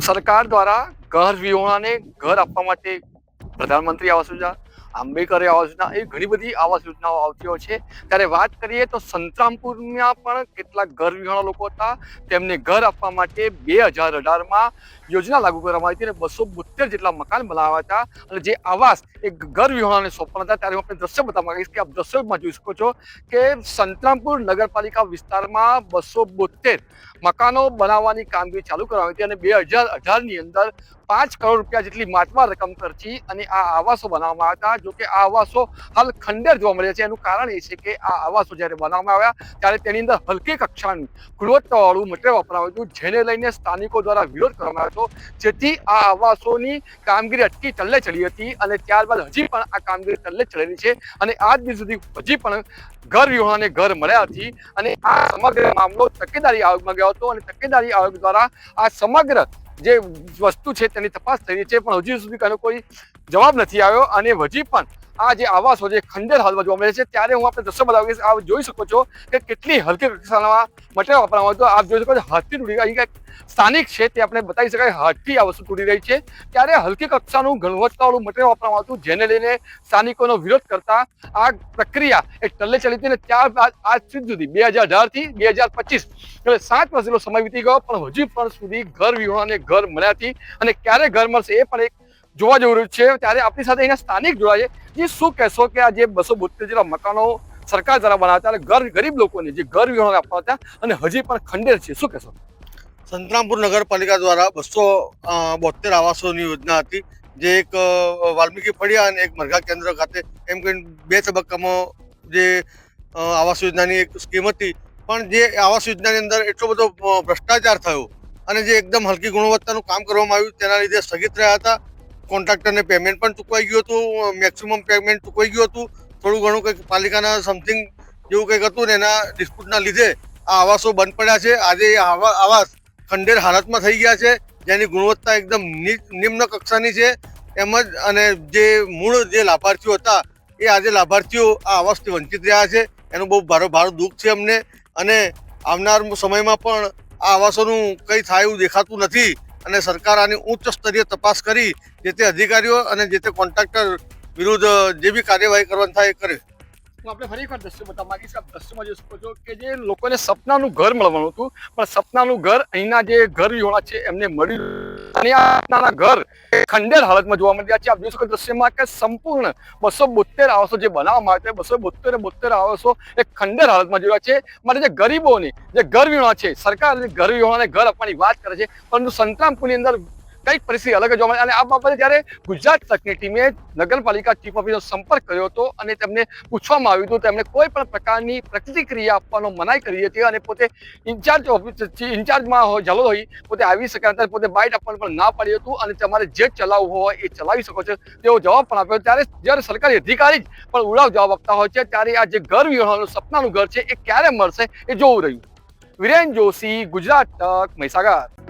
સરકાર દ્વારા ઘર વિહોણાને ઘર આપવા માટે પ્રધાનમંત્રી આવાસ યોજના આંબેડકર આવાસ યોજના એ ઘણી બધી આવાસ યોજનાઓ આવતી હોય છે. ત્યારે વાત કરીએ તો સંતરામપુરમાં પણ કેટલાક ઘર વિહોણા લોકો હતા. તેમને ઘર આપવા માટે બે હજાર અઢારમાં યોજના લાગુ કરવામાં આવી હતી અને બસો બોતેર જેટલા મકાન બનાવ્યા હતા. અને જે આવાસ એ ઘર વિહોણાને સોંપવાના હતા. ત્યારે હું આપણે દ્રશ્ય બતાવવા માંગીશ કે આપ દ્રશ્યમાં જોઈ શકો છો કે સંતરામપુર નગરપાલિકા વિસ્તારમાં બસો બોતેર મકાનો બનાવવાની કામગીરી ચાલુ કરવામાં હતી અને બે હજાર અઢારની અંદર પાંચ કરોડ રૂપિયા જેટલી માતવાર રકમ ખર્ચી અને આ આવાસો બનાવવામાં આવ્યા હતા. જો કે આ આવાસો હાલ ખંડેર જોવા મળ્યા છે. એનું કારણ એ છે કે આ આવાસો જ્યારે બનાવવામાં આવ્યા, ત્યારે તેની અંદર હલકી કક્ષાનું ગુણવત્તાવાળું મટીરિયલ વાપરવામાં હતું, જેને લઈને સ્થાનિકો દ્વારા વિરોધ કરવામાં આવ્યો હતો. જેથી આ આવાસોની કામગીરી અટકી ટલ્લે ચડી હતી અને ત્યારબાદ હજી પણ આ કામગીરી ટલ્લે ચડેલી છે અને આજ દિન સુધી હજી પણ ઘર વિહોણાને ઘર મળ્યા નથી અને આ સમગ્ર મામલો તકેદારી આયોગમાં ગયો હતો અને તકેદારી આયોગ દ્વારા આ સમગ્ર જે વસ્તુ છે તેની તપાસ થઈ રહી છે. પણ હજી સુધી કોઈ જવાબ નથી આવ્યો અને હજી પણ આ જે આવાસો જે ખંડેર હાલમાં જોવા મળે છે, ત્યારે હું આપણે દ્રશ્ય બતાવીશ આપ જોઈ શકો છો કે કેટલી હલકી કક્ષાના મટીરિયલ વાપરવામાં આવતું. આપ જોઈ શકો છો હાથથી તૂટી અહીં કંઈક સ્થાનિક છે તે આપણે બતાવી શકાય. હાથથી આ વસ્તુ તૂટી રહી છે. ત્યારે હલકી કક્ષાનું ગુણવત્તાવાળું મટીરિયલ વાપરવામાં આવતું. જેને લઈને સ્થાનિકોનો વિરોધ કરતા આ પ્રક્રિયા એ ટલ્લે ચડી હતી અને ત્યારબાદ આજ સુધી બે હજાર અઢારથી બે હજાર પચીસ એટલે સાત વર્ષ સમય વીતી ગયો, પણ હજી પણ સુધી ઘર વિહોણાને ઘર મળ્યા નથી. અને ક્યારે ઘર મળશે એ પણ એક જોવા જઈ રહ્યું છે. ત્યારે આપણી સાથે અહીંયા સ્થાનિક જોડાય છે. જે, શું કહેશો કે આ જે બસો બોતેર જેટલા મકાનો સરકાર દ્વારા બનાવતા ઘર, ગરીબ લોકોને જે ઘર વિહોણા આપવા હતા અને હજી પણ ખંડેર છે. શું કહેશો? સંતરામપુર નગરપાલિકા દ્વારા બસો બોતેર આવાસોની યોજના હતી. જે એક વાલ્મીકી ફળિયા અને એક મરઘા કેન્દ્ર ખાતે એમ કરીને બે તબક્કામાં જે આવાસ યોજનાની એક સ્કીમ હતી. પણ જે આવાસ યોજનાની અંદર એટલો બધો ભ્રષ્ટાચાર થયો અને જે એકદમ હલકી ગુણવત્તાનું કામ કરવામાં આવ્યું, તેના લીધે સ્થગિત રહ્યા હતા. કોન્ટ્રાક્ટરને પેમેન્ટ પણ ચૂકવાઈ ગયું હતું મેક્સિમમ પેમેન્ટ ચૂકવાઈ ગયું હતું. થોડું ઘણું કંઈક પાલિકાના સમથિંગ જેવું કંઈક હતું ને એના ડિસ્પ્યુટના લીધે આ આવાસો બંધ પડ્યા છે. આજે આવાસ ખંડેર હાલતમાં થઈ ગયા છે. જેની ગુણવત્તા એકદમ નિમ્ન કક્ષાની છે. તેમજ અને જે મૂળ જે લાભાર્થીઓ હતા, એ આજે લાભાર્થીઓ આ આવાસથી વંચિત રહ્યા છે. એનું બહુ ભારે ભારો દુઃખ છે અમને. અને આવનાર સમયમાં પણ આ આવાસોનું કંઈ થાય એવું દેખાતું નથી. અને સરકાર આની ઉચ્ચ સ્તરીય તપાસ કરી, જે તે અધિકારીઓ અને જે તે કોન્ટ્રાક્ટર વિરુદ્ધ, જે બી કાર્યવાહી કરવાની થાય એ કરે. હું આપણે ફરી એકવાર દ્રશ્ય બતાવવા માંગીશ આપ દ્રશ્યમાં જોઈ શકો છો કે જે લોકોને સપનાનું ઘર મળવાનું હતું, પણ સપનાનું ઘર અહીંના જે ઘર યોણા છે એમને મળ્યું હાલતમાં જોવા મળ્યા છે. આપ જોઈ શકો દ્રશ્યમાં કે સંપૂર્ણ બસો બોતેર આવાસો જે બનાવવામાં આવ્યા બસો બોતેર બોતેર આવાસો એ ખંડેર હાલતમાં જોયા છે. માટે જે ગરીબોની, જે ઘર વીણા છે, સરકાર જે ઘર વિહોણાને ઘર આપવાની વાત કરે છે, પરંતુ સંતરામપુરની અંદર કંઈક પરિસ્થિતિ અલગ જોવા મળે. અને આ બાબતે જ્યારે ગુજરાત તકની ટીમે નગરપાલિકા ચીફ ઓફિસરનો સંપર્ક કર્યો હતો અને તેમને પૂછવામાં આવ્યું હતું, તેમણે કોઈ પણ પ્રકારની પ્રતિક્રિયા આપવાનો મનાઈ કરી હતી અને પોતે ઇન્ચાર્જ ઓફિસ ઇન્ચાર્જમાં જલો હોય, પોતે આવી શકે હતા પોતે બાઇટ આપવાનું પણ ના પાડ્યું હતું અને તમારે જે ચલાવવું હોય એ ચલાવી શકો છો. તેવો જવાબ પણ આપ્યો. ત્યારે જ્યારે સરકારી અધિકારી જ પણ ઉડાવ જવાબ આપતા હોય છે, ત્યારે આ જે ઘર વિહોણાનું સપનાનું ઘર છે એ ક્યારે મળશે એ જોવું રહ્યું. વિરેન જોશી, ગુજરાત તક મહીસાગર.